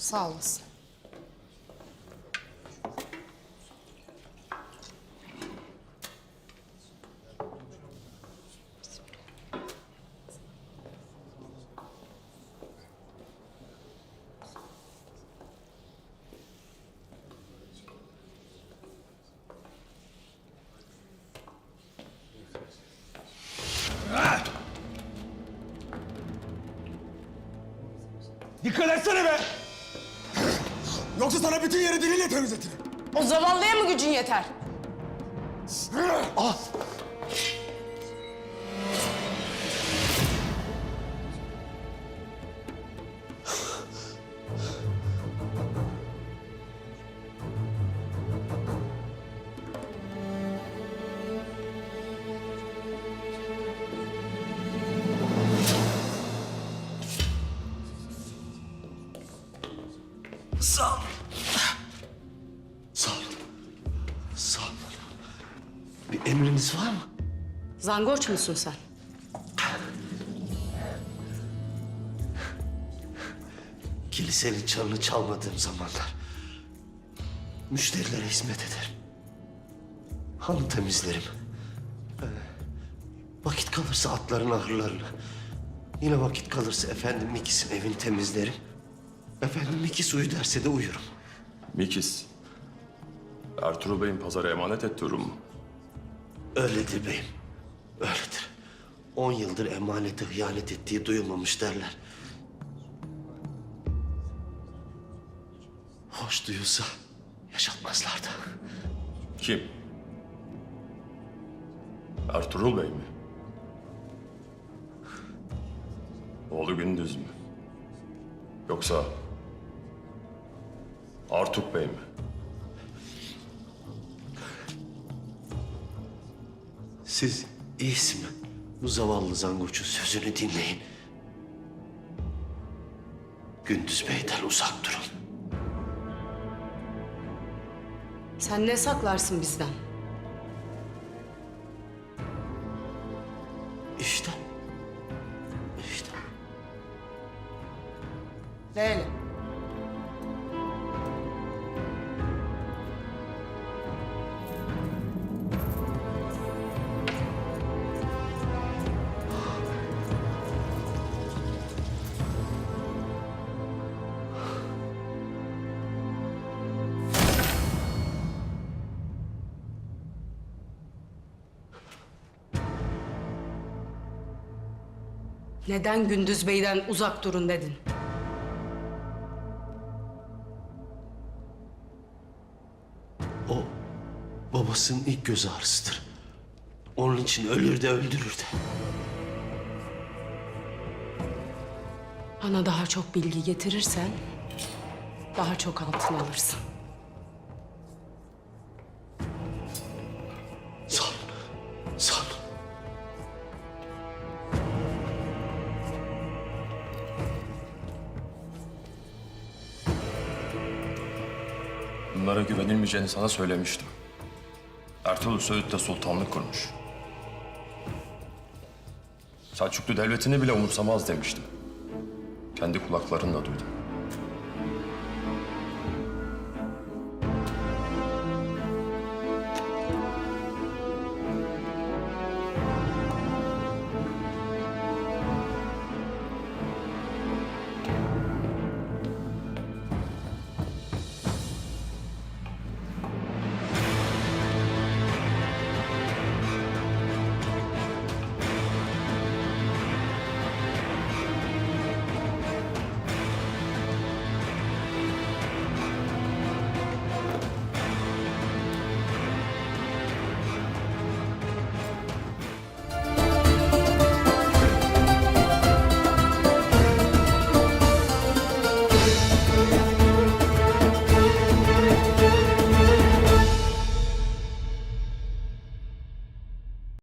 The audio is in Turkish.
Sağ olasın. Dikkat etsene be! Yoksa sana bütün yeri diliyle temizletirim. O zavallıya mı gücün yeter? Sağ ol. Bir emriniz var mı? Zangoç musun sen? Kilisenin çanını çalmadığım zamanlar müşterilere hizmet ederim. Halı temizlerim. Ee, vakit kalırsa atların ahırlarını. Yine vakit kalırsa efendim Mikis'in evini temizlerim. Efendim Mikis uyu derse de uyurum. Mikis. Ertuğrul Bey'in pazara emanet ettiği ürün mü? Öyledir beyim. Öyledir. On yıldır emanete hıyanet ettiği duyulmamış derler. Hoş duyulsa yaşatmazlardı. Kim? Ertuğrul Bey mi? Oğlu Gündüz mü? Yoksa Artuk Bey mi? Siz iyisi mi? Bu zavallı zangoçun sözünü dinleyin. Gündüz Bey'den uzak durun. Sen ne saklarsın bizden? İşte. İşte. Değilim. Neden Gündüz Bey'den uzak durun dedin? O babasının ilk göz ağrısıdır. Onun için ölür de öldürür de. Bana daha çok bilgi getirirsen daha çok altın alırsın. Bunlara güvenilmeyeceğini sana söylemiştim. Ertuğrul Söğüt'te sultanlık kurmuş. Selçuklu devletini bile umursamaz demiştim. Kendi kulaklarımla duydum.